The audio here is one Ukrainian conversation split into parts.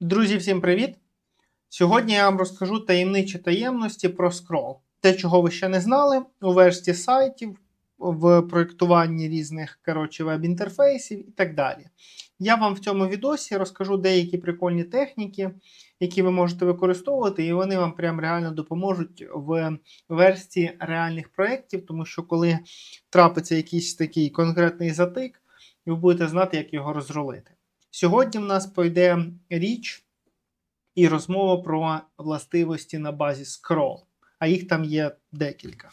Друзі, всім привіт! Сьогодні я вам розкажу таємничі таємності про скрол. Те, чого ви ще не знали, у версії сайтів, в проєктуванні різних коротше, веб-інтерфейсів і так далі. Я вам в цьому відосі розкажу деякі прикольні техніки, які ви можете використовувати, і вони вам прям реально допоможуть в версії реальних проєктів, тому що коли трапиться якийсь такий конкретний затик, ви будете знати, як його розрулити. Сьогодні в нас пойде річ і розмова про властивості на базі Scroll, а їх там є декілька.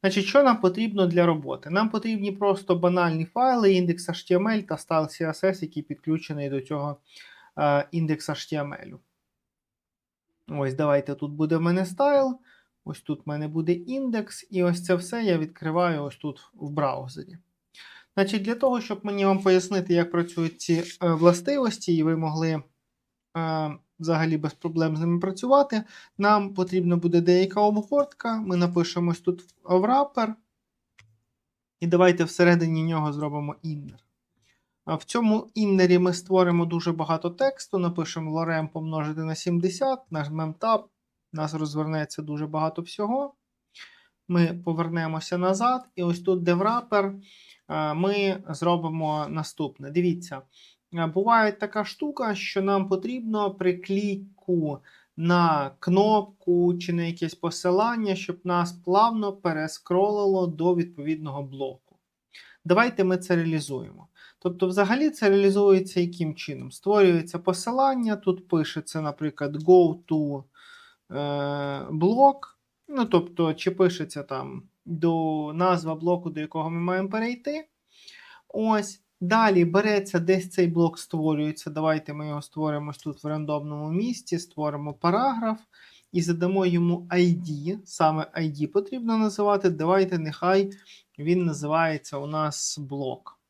Значить, що нам потрібно для роботи? Нам потрібні просто банальні файли, індекс HTML та стайл CSS, який підключений до цього е, індекс HTML. Ось, давайте тут буде в мене стайл. Ось тут в мене буде індекс, і ось це все я відкриваю ось тут в браузері. Значить, Для того, щоб мені вам пояснити, як працюють ці е, властивості, і ви могли е, взагалі без проблем з ними працювати, нам потрібна буде деяка обгортка. Ми напишемо ось тут в wrapper. І давайте всередині нього зробимо іннер. В цьому іннері ми створимо дуже багато тексту, напишемо lorem помножити на 70, нажмемо Tab, у нас розвернеться дуже багато всього. Ми повернемося назад, і ось тут, де wrapper, е, ми зробимо наступне. Дивіться, е, буває така штука, що нам потрібно при кліку на кнопку чи на якесь посилання, щоб нас плавно перескролило до відповідного блоку. Давайте ми це реалізуємо. Тобто, взагалі, це реалізується яким чином? Створюється посилання, тут пишеться, наприклад, go to е, блок. Ну, тобто, чи пишеться там до назва блоку, до якого ми маємо перейти. Ось. Далі береться десь цей блок створюється. Давайте ми його створимо тут в рандомному місці, створимо параграф і задамо йому ID. Саме ID потрібно називати. Давайте нехай він називається у нас блок.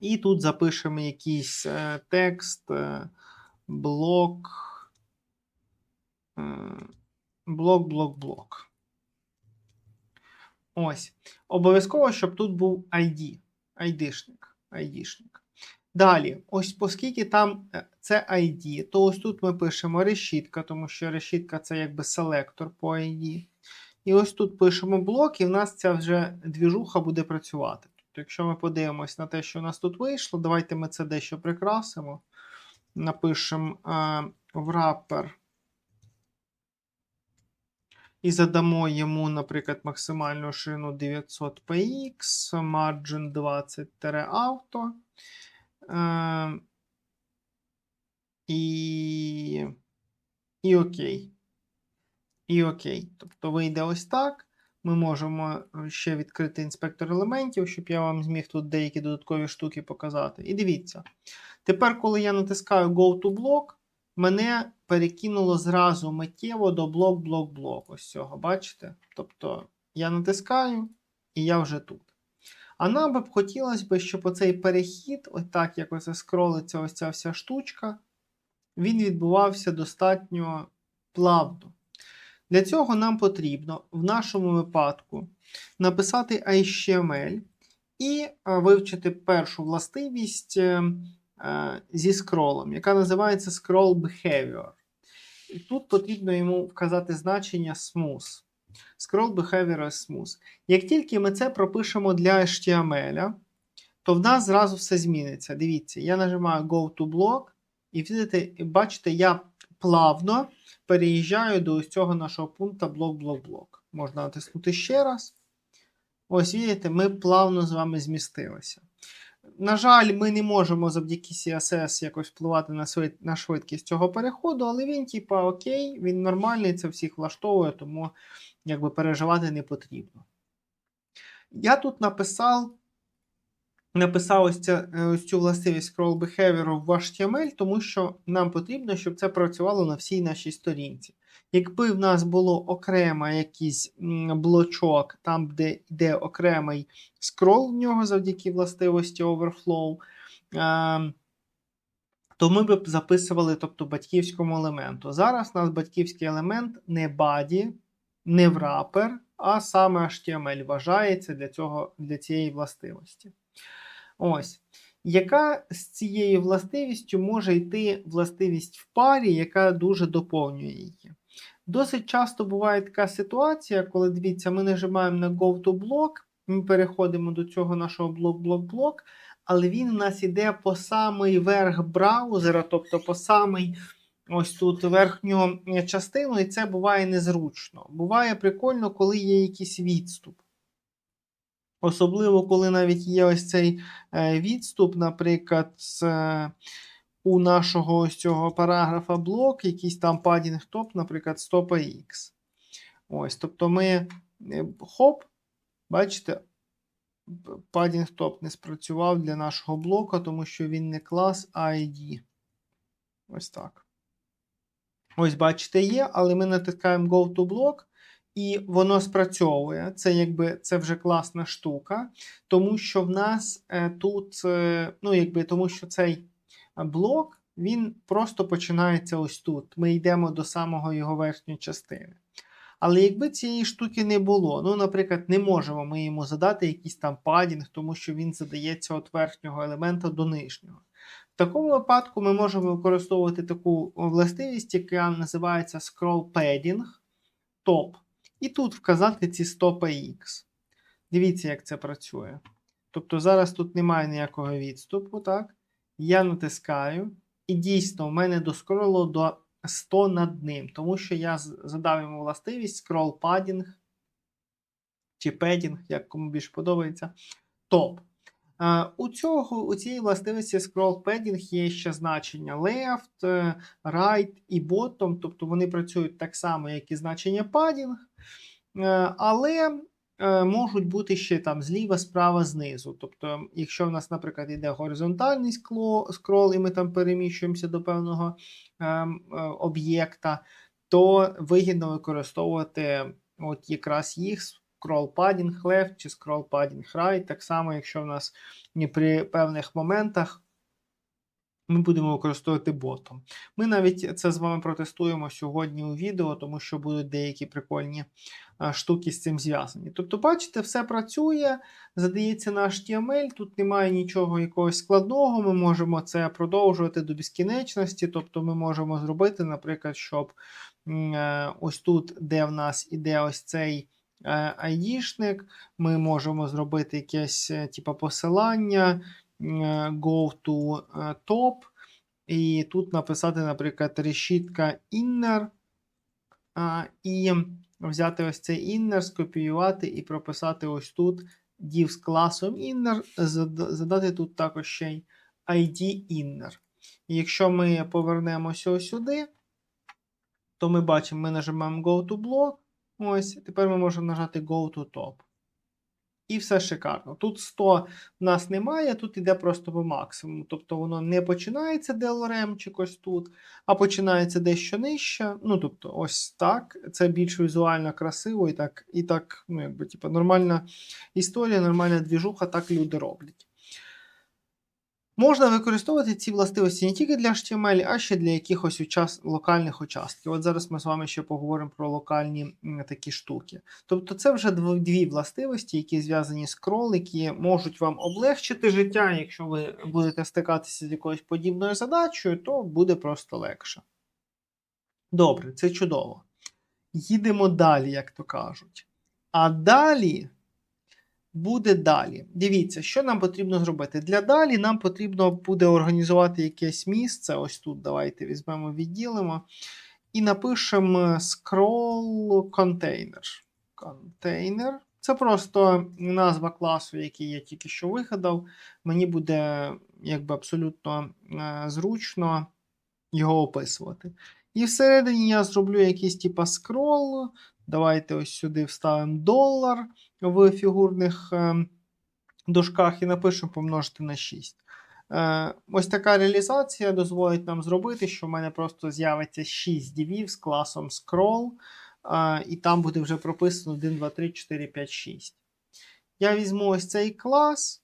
І тут запишемо якийсь е, текст, е, блок. Е, блок, блок, блок. Ось. Обов'язково, щоб тут був ID. ID-шник. ID-шник. Далі, ось оскільки там е, це ID, то ось тут ми пишемо решітка, тому що решітка це якби селектор по ID. І ось тут пишемо блок, і в нас ця вже двіжуха буде працювати. Тобто, якщо ми подивимось на те, що у нас тут вийшло, давайте ми це дещо прикрасимо. Напишемо е, wrapper і задамо йому, наприклад, максимальну ширину 900px, margin 20-auto. Е, і, і окей. І окей. Тобто вийде ось так. Ми можемо ще відкрити інспектор елементів, щоб я вам зміг тут деякі додаткові штуки показати. І дивіться. Тепер, коли я натискаю Go to Block, мене перекинуло зразу миттєво до блок-блок-блок. Ось цього, бачите? Тобто я натискаю, і я вже тут. А нам би б хотілося б, щоб оцей перехід, ось так як оце скролиться ось ця вся штучка, він відбувався достатньо плавно. Для цього нам потрібно в нашому випадку написати HTML і вивчити першу властивість е, зі скролом, яка називається Scroll Behavior. І тут потрібно йому вказати значення smooth. Scroll Behavior Smooth. Як тільки ми це пропишемо для HTML, то в нас зразу все зміниться. Дивіться, я нажимаю Go to Block, і видите, бачите, я плавно переїжджаю до ось цього нашого пункту блок-блок-блок. Можна натиснути ще раз. Ось, бачите, ми плавно з вами змістилися. На жаль, ми не можемо завдяки CSS якось впливати на на швидкість цього переходу, але він, типа, окей, він нормальний, це всіх влаштовує, тому якби переживати не потрібно. Я тут написав написав ось, ця, ось цю властивість scroll behavior в HTML, тому що нам потрібно, щоб це працювало на всій нашій сторінці. Якби в нас було окремо якийсь блочок, там, де йде окремий скрол в нього завдяки властивості overflow, то ми б записували тобто, батьківському елементу. Зараз у нас батьківський елемент не body, не wrapper, а саме HTML вважається для, цього, для цієї властивості. Ось. яка з цією властивістю може йти властивість в парі, яка дуже доповнює її. Досить часто буває така ситуація, коли дивіться, ми нажимаємо на Go to Block, ми переходимо до цього нашого блок-блок-блок, але він у нас іде по самий верх браузера, тобто по самий ось тут верхню е, частину, і це буває незручно. Буває прикольно, коли є якийсь відступ. Особливо, коли навіть є ось цей е, відступ, наприклад, з, е, у нашого ось цього параграфа блок, якийсь там padding top, наприклад, 100 X. Ось, тобто ми е, хоп, бачите, padding top не спрацював для нашого блока, тому що він не клас, а ID. Ось так. Ось, бачите, є, але ми натискаємо Go to Block, і воно спрацьовує. Це якби це вже класна штука, тому що в нас е, тут, е, ну, якби, тому що цей блок він просто починається ось тут. Ми йдемо до самого його верхньої частини. Але якби цієї штуки не було, ну, наприклад, не можемо ми йому задати якийсь там падінг, тому що він задається від верхнього елемента до нижнього. В такому випадку ми можемо використовувати таку властивість, яка називається scroll padding top. І тут вказати ці 100 px. Дивіться, як це працює. Тобто зараз тут немає ніякого відступу. так? Я натискаю, і дійсно, в мене доскролило до 100 над ним, тому що я задав йому властивість scroll padding чи padding, як кому більш подобається, топ. У цього, у цієї властивості scroll padding є ще значення left, е, right і bottom, тобто вони працюють так само, як і значення padding, е, але можуть бути ще там зліва, справа, знизу. Тобто, якщо в нас, наприклад, йде горизонтальний скрол, і ми там переміщуємося до певного об'єкта, то вигідно використовувати от якраз їх scroll padding left чи scroll padding right. Так само, якщо в нас при певних моментах ми будемо використовувати ботом. Ми навіть це з вами протестуємо сьогодні у відео, тому що будуть деякі прикольні штуки з цим зв'язані. Тобто, бачите, все працює, задається на HTML, тут немає нічого якогось складного, ми можемо це продовжувати до безкінечності. Тобто, ми можемо зробити, наприклад, щоб е, ось тут, де в нас іде ось цей. Е, айдішник, ми можемо зробити якесь е, типу, посилання е, go to top. І тут написати, наприклад, решітка inner. І взяти ось цей inner, скопіювати і прописати ось тут div з класом inner, задати тут також ще й ID inner. І якщо ми повернемося ось сюди, то ми бачимо, ми нажимаємо Go to Block. Ось, тепер ми можемо нажати Go to Top. І все шикарно. Тут 100 в нас немає, тут йде просто по максимуму. Тобто воно не починається DLRM ось тут, а починається дещо нижче. Ну, тобто, ось так. Це більш візуально красиво і так, і так, ну, якби, типу, нормальна історія, нормальна двіжуха, так люди роблять. Можна використовувати ці властивості не тільки для HTML, а ще для якихось учас... локальних участків. От зараз ми з вами ще поговоримо про локальні такі штуки. Тобто це вже дві властивості, які зв'язані з крол, які можуть вам облегчити життя. Якщо ви будете стикатися з якоюсь подібною задачею, то буде просто легше. Добре, це чудово. Їдемо далі, як то кажуть. А далі буде далі. Дивіться, що нам потрібно зробити. Для далі нам потрібно буде організувати якесь місце. Ось тут давайте візьмемо, відділимо. І напишемо scroll container. Container. Це просто назва класу, який я тільки що вигадав. Мені буде якби абсолютно е, зручно його описувати. І всередині я зроблю якийсь типа scroll. Давайте ось сюди вставимо долар в фігурних е, дужках і напишемо помножити на 6. Е, ось така реалізація дозволить нам зробити, що в мене просто з'явиться 6 дівів з класом scroll, е, і там буде вже прописано 1, 2, 3, 4, 5, 6. Я візьму ось цей клас,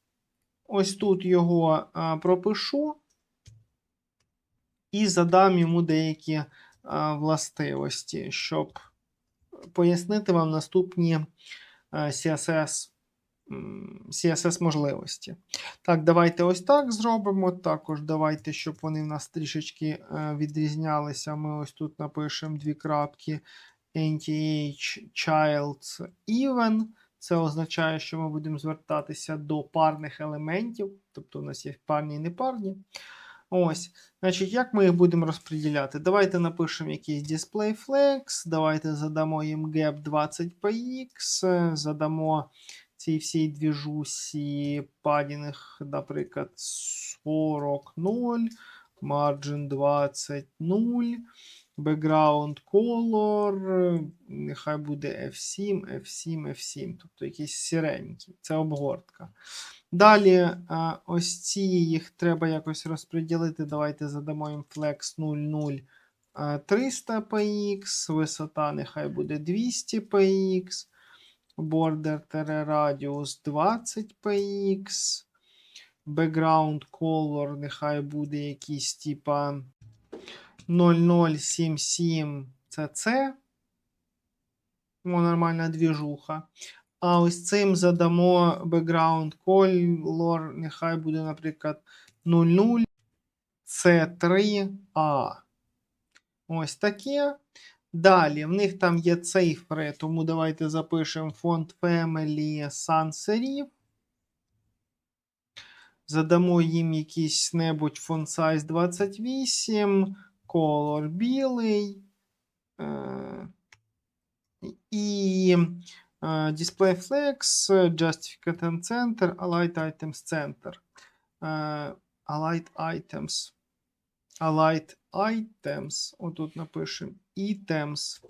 ось тут його пропишу і задам йому деякі властивості, щоб пояснити вам наступні CSS CSS можливості. Так, давайте ось так зробимо. Також давайте, щоб вони в нас трішечки е, відрізнялися. Ми ось тут напишемо дві крапки NTH Child Even. Це означає, що ми будемо звертатися до парних елементів, тобто у нас є парні і непарні. Ось, значить, як ми їх будемо розподіляти? Давайте напишемо якийсь display flex, давайте задамо їм gap 20px, задамо цій всій двіжусі падінг, наприклад, 40 0, margin 20 0, background color, нехай буде F7, F7, F7, тобто якісь сіренькі. Це обгортка. Далі, ось ці їх треба якось розподілити. Давайте задамо їм flex 00 300 px, висота нехай буде 200 px, border radius 20 px, background color нехай буде якийсь типа 0077 це це. Ну, нормальна двіжуха. А ось цим задамо background color, нехай буде, наприклад, 00 C3A. Ось таке. Далі, в них там є цифри, тому давайте запишемо font family sans serif. Задамо їм якийсь небудь font size 28, color білий. Е, і е, Display Flex, Justification Center, Alight Items Center. Е, Alight Items. Alight Items. Отут напишемо Items.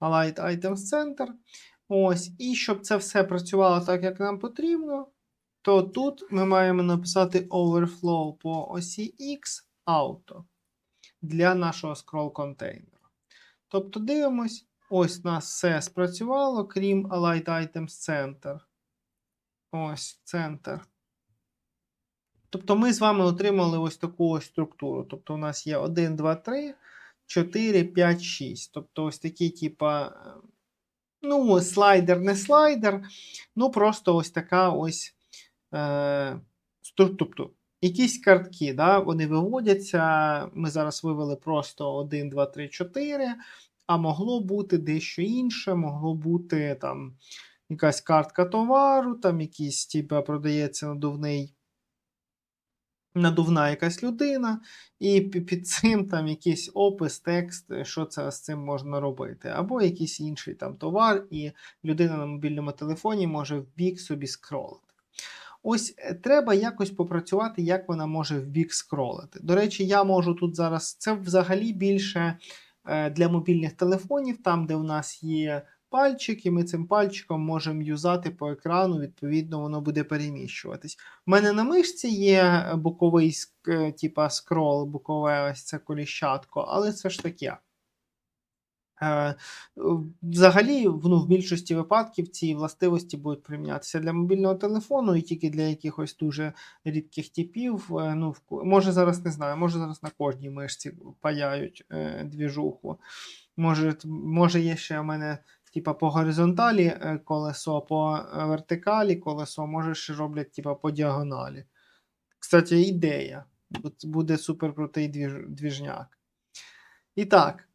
Alight Items Center. Ось. І щоб це все працювало так, як нам потрібно, то тут ми маємо написати Overflow по осі X Auto для нашого scroll контейнера. Тобто дивимось. Ось у нас все спрацювало, крім Alight Items Center. Ось центр. Тобто ми з вами отримали ось таку ось структуру. Тобто, у нас є 1, 2, 3, 4, 5, 6. Тобто, ось такі, типа, ну, слайдер, не слайдер. Ну, просто ось така ось. Е, тобто, якісь картки, да, вони виводяться. Ми зараз вивели просто 1, 2, 3, 4. А могло бути дещо інше, могло бути там якась картка товару, там якийсь типа продається надувний, надувна якась людина, і під цим там якийсь опис, текст, що це з цим можна робити. Або якийсь інший там товар, і людина на мобільному телефоні може в бік собі скролити. Ось е, треба якось попрацювати, як вона може в бік скролити. До речі, я можу тут зараз це взагалі більше. Е, для мобільних телефонів, там, де у нас є пальчик, і ми цим пальчиком можемо юзати по екрану, відповідно, воно буде переміщуватись. У мене на мишці є боковий е, типа скрол, бокове ось це коліщатко, але це ж таке. Е, взагалі, ну, в більшості випадків ці властивості будуть примінятися для мобільного телефону і тільки для якихось дуже рідких типів. Е, ну, Може зараз не знаю, може зараз на кожній мишці паяють е, двіжуху. Може, може є ще у мене типа, по горизонталі колесо, по вертикалі колесо, може ще роблять типа, по діагоналі. Кстати, ідея. Буде супер крутий двіж, двіжняк. І так.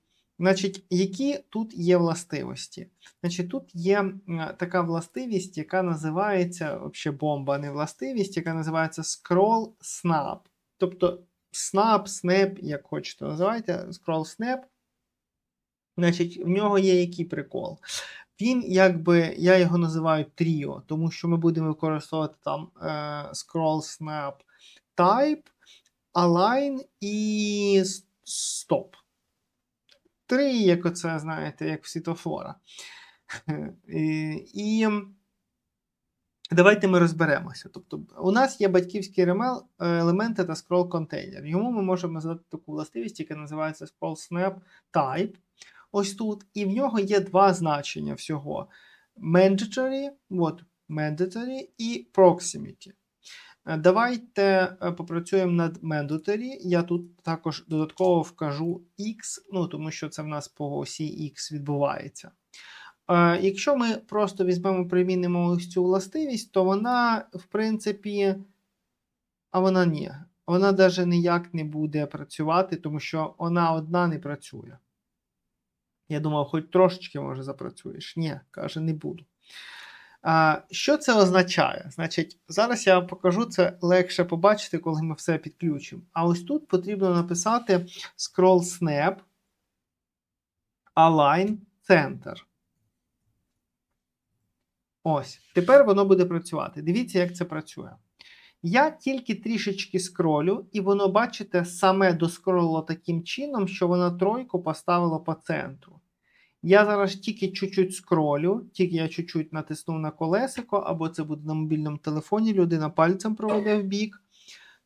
Значить, які тут є властивості? Значить, Тут є така властивість, яка називається взагалі бомба, не властивість, яка називається scroll snap. Тобто snap, snap, як хочете називайте, scroll snap. Значить, в нього є який прикол. Він, якби, я його називаю тріо, тому що ми будемо використовувати там е, scroll snap type, align і stop три, як оце, знаєте, як в світофора. І, давайте ми розберемося. Тобто, у нас є батьківський ремел, е, елементи та scroll контейнер. Йому ми можемо задати таку властивість, яка називається scroll snap type. Ось тут. І в нього є два значення всього: mandatory, от, mandatory і proximity. Е, давайте е, попрацюємо над mandatory. Я тут також додатково вкажу X, ну тому що це в нас по осі X відбувається. Е, якщо ми просто візьмемо примінимо ось цю властивість, то вона, в принципі, а вона ні. Вона навіть ніяк не буде працювати, тому що вона одна не працює. Я думав, хоч трошечки, може, запрацюєш. Ні, каже, не буду. Що це означає? Значить, зараз я вам покажу це легше побачити, коли ми все підключимо. А ось тут потрібно написати scroll snap align center. Ось. Тепер воно буде працювати. Дивіться, як це працює. Я тільки трішечки скролю, і воно, бачите, саме доскролило таким чином, що воно тройку поставило по центру. Я зараз тільки чуть-чуть скролю, тільки я чуть-чуть натиснув на колесико, або це буде на мобільному телефоні, людина пальцем проведе в бік,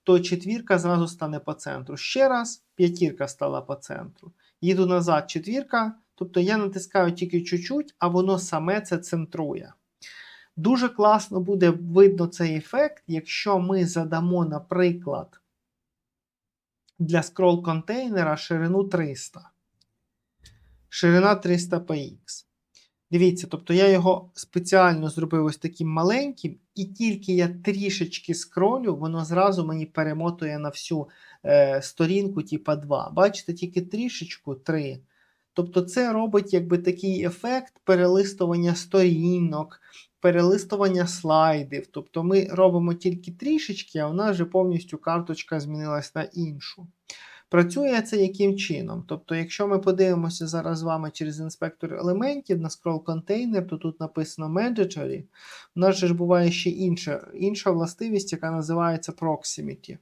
то четвірка зразу стане по центру. Ще раз, п'ятірка стала по центру. Їду назад, четвірка. Тобто я натискаю тільки чуть-чуть, а воно саме це центрує. Дуже класно буде видно цей ефект, якщо ми задамо, наприклад, для скрол контейнера ширину 300. Ширина 300 px. Дивіться, тобто я його спеціально зробив ось таким маленьким, і тільки я трішечки скролю, воно зразу мені перемотує на всю е, сторінку, типа 2. Бачите, тільки трішечку 3. Тобто, це робить якби такий ефект перелистування сторінок, перелистування слайдів. Тобто ми робимо тільки трішечки, а у нас вже повністю карточка змінилась на іншу. Працює це яким чином? Тобто, якщо ми подивимося зараз з вами через інспектор елементів на scroll контейнер, то тут написано Mandatory. У нас же ж буває ще інша, інша властивість, яка називається Proximity.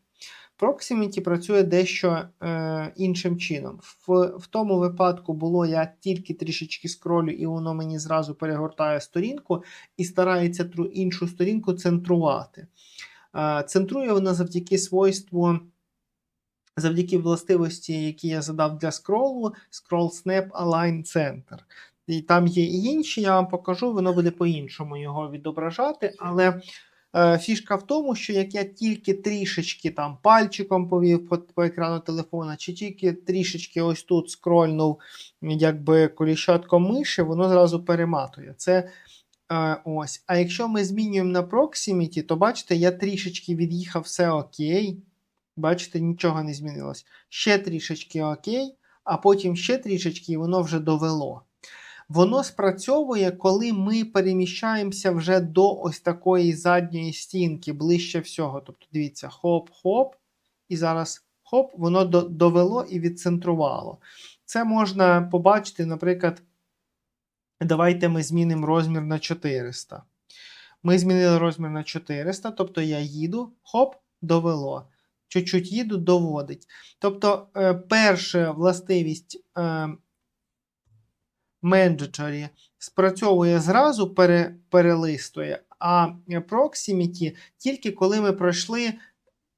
Proximity працює дещо е, іншим чином. В, в тому випадку було я тільки трішечки скролю, і воно мені зразу перегортає сторінку і старається ту іншу сторінку центрувати. Е, центрує вона завдяки свойству. Завдяки властивості, які я задав для скролу, Scroll Snap Align Center. І там є і інші, я вам покажу, воно буде по-іншому його відображати. Але е, фішка в тому, що як я тільки трішечки там пальчиком повів по, по екрану телефона, чи тільки трішечки ось тут скрольнув якби коліщатком миші, воно зразу перематує. Це е, ось. А якщо ми змінюємо на Proximity, то бачите, я трішечки від'їхав все окей. Бачите, нічого не змінилось. Ще трішечки окей, а потім ще трішечки і воно вже довело. Воно спрацьовує, коли ми переміщаємося вже до ось такої задньої стінки, ближче всього. Тобто, дивіться, хоп-хоп, і зараз хоп, воно довело і відцентрувало. Це можна побачити, наприклад, давайте ми змінимо розмір на 400. Ми змінили розмір на 400, тобто я їду, хоп, довело чуть-чуть їду, доводить. Тобто, е, перша властивість е, mandatory спрацьовує зразу, пере, перелистує, а proximity тільки коли ми пройшли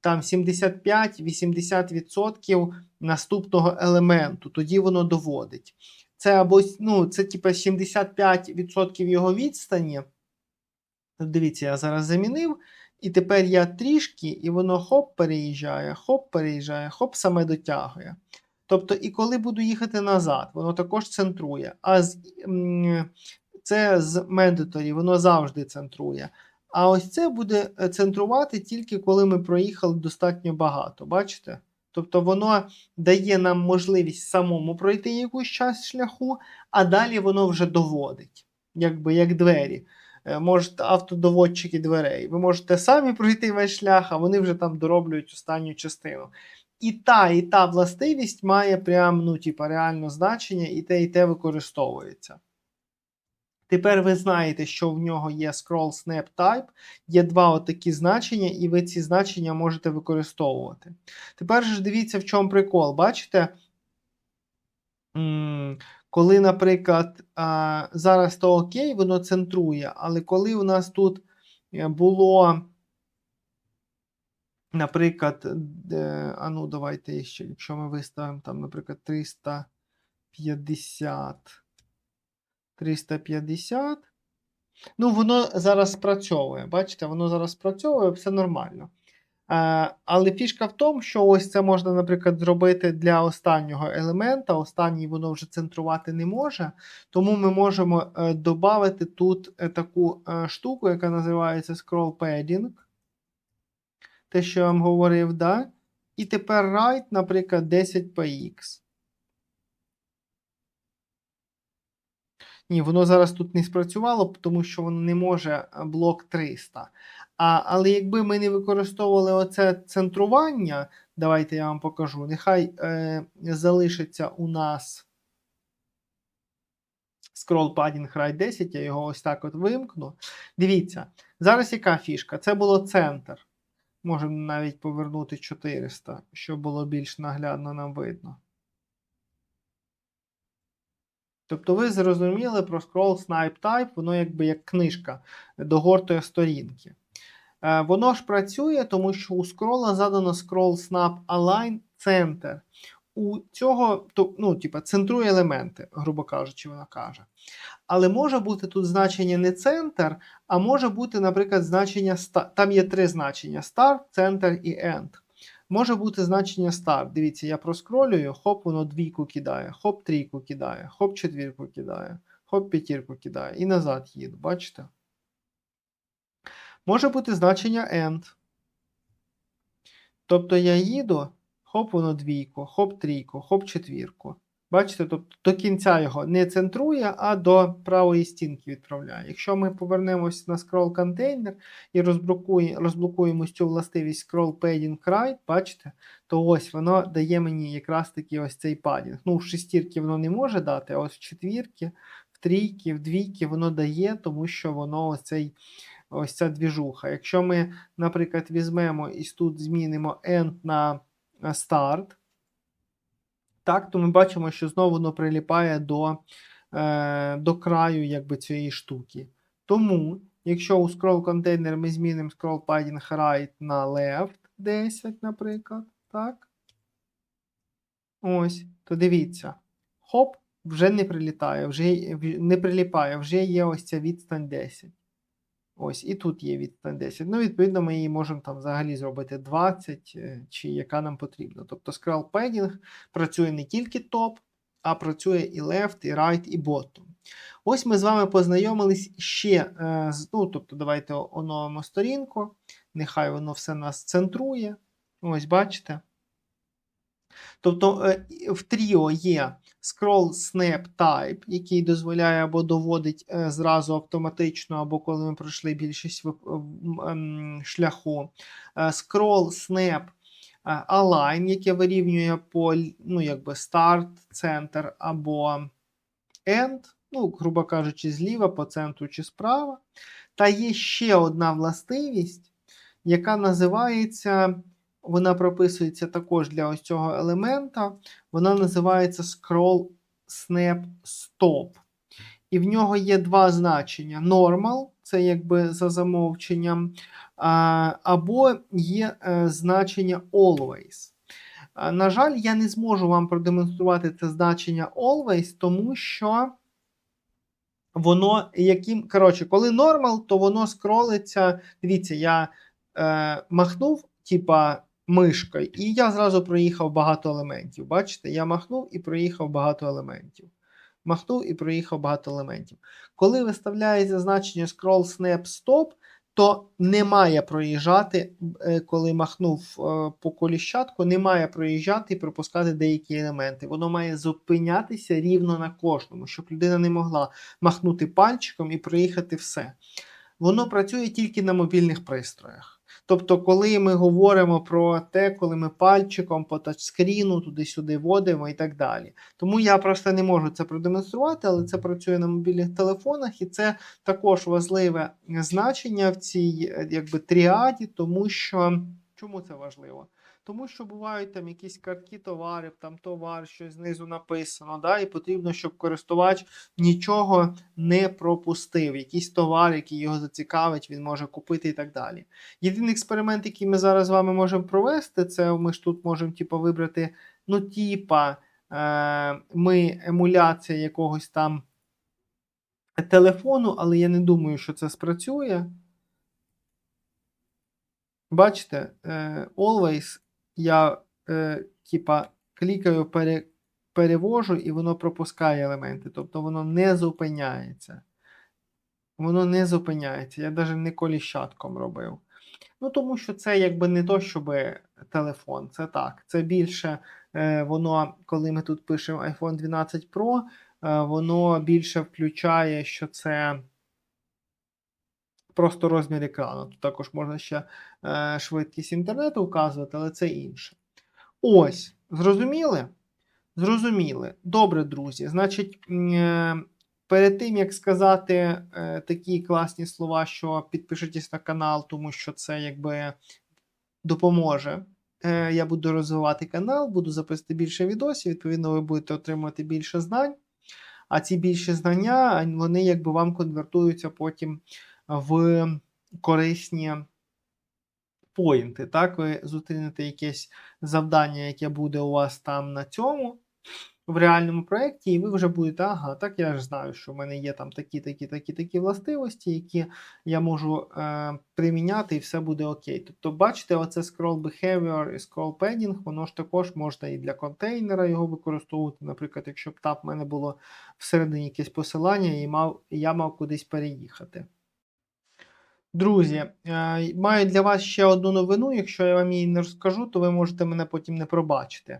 там 75-80% наступного елементу, тоді воно доводить. Це або ну, це типу 75% його відстані. Дивіться, я зараз замінив. І тепер я трішки, і воно хоп переїжджає, хоп переїжджає, хоп саме дотягує. Тобто, і коли буду їхати назад, воно також центрує. А з, це з mandatory, воно завжди центрує. А ось це буде е, центрувати тільки коли ми проїхали достатньо багато. Бачите? Тобто воно дає нам можливість самому пройти якусь час шляху, а далі воно вже доводить, якби як двері. Е, можете автодоводчики дверей. Ви можете самі пройти весь шлях, а вони вже там дороблюють останню частину. І та, і та властивість має прям, ну, типа, реально значення, і те, і те використовується. Тепер ви знаєте, що в нього є scroll snap type, є два отакі значення, і ви ці значення можете використовувати. Тепер ж дивіться, в чому прикол. Бачите? Коли, наприклад, зараз то окей, воно центрує, але коли у нас тут е, було, наприклад, а ну давайте ще, якщо ми виставимо там, наприклад, 350, 350, ну, воно зараз спрацьовує. Бачите, воно зараз спрацьовує, все нормально. Е, але фішка в тому, що ось це можна, наприклад, зробити для останнього елемента. Останній воно вже центрувати не може. Тому ми можемо е, додати тут е, таку штуку, яка називається scroll padding. Те, що я вам говорив, да? І тепер write, наприклад, 10px. Ні, воно зараз тут не спрацювало, тому що воно не може е, блок 300. А, Але якби ми не використовували оце центрування, давайте я вам покажу. Нехай е, залишиться у нас scroll padding right 10, я його ось так от вимкну. Дивіться, зараз яка фішка? Це було центр. Можемо навіть повернути 400, щоб було більш наглядно нам видно. Тобто ви зрозуміли про scroll snipe type, воно якби як книжка догортує сторінки. Е, воно ж працює, тому що у скрола задано scroll snap align center. У цього, ну, типа, центрує елементи, грубо кажучи, вона каже. Але може бути тут значення не центр, а може бути, наприклад, значення там є три значення: start, center і end. Може бути значення start. Дивіться, я проскролюю, хоп, воно двійку кидає, хоп, трійку кидає, хоп, четвірку кидає, хоп, п'ятірку кидає. І назад їду, бачите? Може бути значення end. Тобто я їду, хоп, воно двійку, хоп, трійку, хоп, четвірку. Бачите, тобто до кінця його не центрує, а до правої стінки відправляє. Якщо ми повернемось на scroll контейнер і розблокуємо, цю властивість scroll padding right, бачите, то ось воно дає мені якраз таки ось цей падінг. Ну, в шестірки воно не може дати, а ось в четвірки, в трійки, в двійки воно дає, тому що воно ось цей. Ось ця двіжуха. Якщо ми, наприклад, візьмемо і тут змінимо end на start, так, то ми бачимо, що знову воно приліпає до е, до краю якби, цієї штуки. Тому, якщо у scroll контейнер ми змінимо scroll padding right на left 10, наприклад, так, ось, то дивіться, хоп, вже не прилітає, вже не приліпає, вже є ось ця відстань 10. Ось, і тут є відстань 10. Ну, відповідно, ми її можемо там взагалі зробити 20, е, чи яка нам потрібна. Тобто scroll padding працює не тільки топ, а працює і left, і right, і bottom. Ось ми з вами познайомились ще. е, з- Ну, тобто, давайте оновимо сторінку. Нехай воно все нас центрує. Ось, бачите. Тобто е, в Trio є scroll snap type, який дозволяє або доводить е, зразу автоматично, або коли ми пройшли більшість шляху. Е, Scroll snap е, align, яке вирівнює по ну, якби start, центр або end, ну, грубо кажучи, зліва по центру чи справа. Та є ще одна властивість, яка називається вона прописується також для ось цього елемента. Вона називається scroll snap stop. І в нього є два значення: normal, це якби за замовченням, або є е, значення always. На жаль, я не зможу вам продемонструвати це значення always, тому що воно яким. Коротше, коли normal, то воно скролиться. Дивіться, я е, махнув, типа мишкою, і я зразу проїхав багато елементів. Бачите, я махнув і проїхав багато елементів. Махнув і проїхав багато елементів. Коли виставляється значення scroll snap stop, то не має проїжджати, е, коли махнув е, по коліщатку, не має проїжджати і пропускати деякі елементи. Воно має зупинятися рівно на кожному, щоб людина не могла махнути пальчиком і проїхати все. Воно працює тільки на мобільних пристроях. Тобто, коли ми говоримо про те, коли ми пальчиком по тачскріну туди-сюди водимо і так далі. Тому я просто не можу це продемонструвати, але це працює на мобільних телефонах, і це також важливе значення в цій е, якби тріаді, тому що чому це важливо? Тому що бувають там якісь картки товарів, там товар, щось знизу написано, да, і потрібно, щоб користувач нічого не пропустив. Якийсь товар, який його зацікавить, він може купити і так далі. Єдиний експеримент, який ми зараз з вами можемо провести, це ми ж тут можемо типу, вибрати, ну, типа, е, ми емуляція якогось там телефону, але я не думаю, що це спрацює. Бачите, е, always я е, типа клікаю, пере, перевожу, і воно пропускає елементи. Тобто воно не зупиняється. Воно не зупиняється. Я навіть не коліщатком робив. Ну, тому що це якби не то, щоб телефон. Це так. Це більше е, воно, коли ми тут пишемо iPhone 12 Pro, е, воно більше включає, що це просто розмір екрану. Тут також можна ще е, швидкість інтернету вказувати, але це інше. Ось, зрозуміли? Зрозуміли. Добре, друзі. Значить, е, перед тим як сказати е, такі класні слова, що підпишитесь на канал, тому що це якби допоможе. Е, я буду розвивати канал, буду записувати більше відосів, відповідно, ви будете отримувати більше знань. А ці більші знання, вони якби вам конвертуються потім в корисні поінти. Так, ви зустрінете якесь завдання, яке буде у вас там на цьому. В реальному проєкті, і ви вже будете, ага, так я ж знаю, що в мене є там такі, такі, такі, такі властивості, які я можу е, приміняти, і все буде окей. Тобто, бачите, оце scroll behavior і scroll padding, воно ж також можна і для контейнера його використовувати. Наприклад, якщо б там в мене було всередині якесь посилання, і мав, я мав кудись переїхати. Друзі, е, маю для вас ще одну новину. Якщо я вам її не розкажу, то ви можете мене потім не пробачити.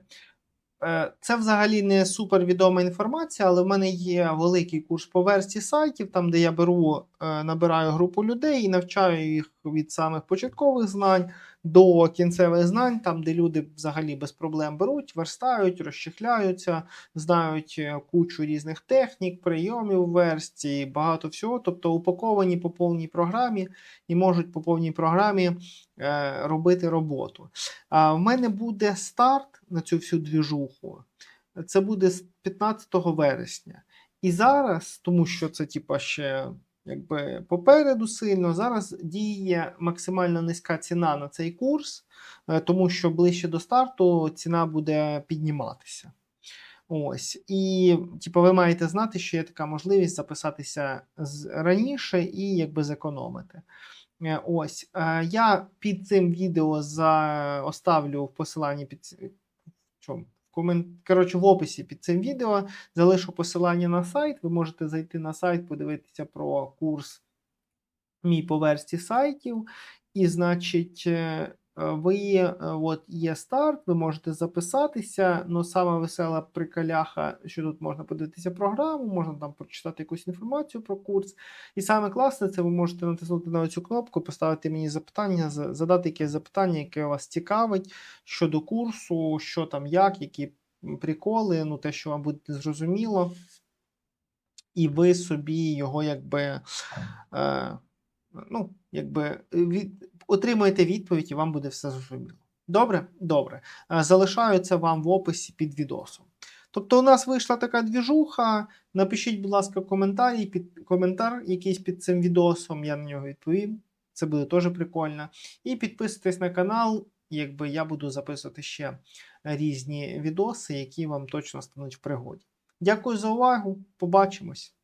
Е, Це взагалі не супервідома інформація, але в мене є великий курс по версії сайтів, там де я беру, е, набираю групу людей і навчаю їх від самих початкових знань до кінцевих знань, там де люди взагалі без проблем беруть, верстають, розчехляються, знають е, кучу різних технік, прийомів версії, багато всього. Тобто упаковані по повній програмі і можуть по повній програмі е, робити роботу. А в мене буде старт на цю всю двіжуху. Це буде з 15 вересня. І зараз, тому що це типа ще якби попереду сильно, зараз діє максимально низька ціна на цей курс, е, тому що ближче до старту ціна буде підніматися. Ось, і типу, ви маєте знати, що є така можливість записатися раніше і якби зекономити. Е, Ось, е, я під цим відео за... оставлю в посиланні під чому? Коротше, в описі під цим відео залишу посилання на сайт. Ви можете зайти на сайт, подивитися про курс мій по версії сайтів. І, значить, е, ви е, от є старт, ви можете записатися. Ну, саме весела приколяха, що тут можна подивитися програму, можна там прочитати якусь інформацію про курс. І саме класне, це ви можете натиснути на цю кнопку, поставити мені запитання, задати якесь запитання, яке вас цікавить щодо курсу, що там, як, які приколи, ну те, що вам буде зрозуміло. І ви собі його якби. Е, ну, якби від, отримаєте відповідь, і вам буде все зрозуміло. Добре? Добре. Е, Залишаю це вам в описі під відосом. Тобто, у нас вийшла така двіжуха. Напишіть, будь ласка, коментарі, під, коментар якийсь під цим відосом, я на нього відповім. Це буде теж прикольно. І підписуйтесь на канал, якби я буду записувати ще різні відоси, які вам точно стануть в пригоді. Дякую за увагу. Побачимось!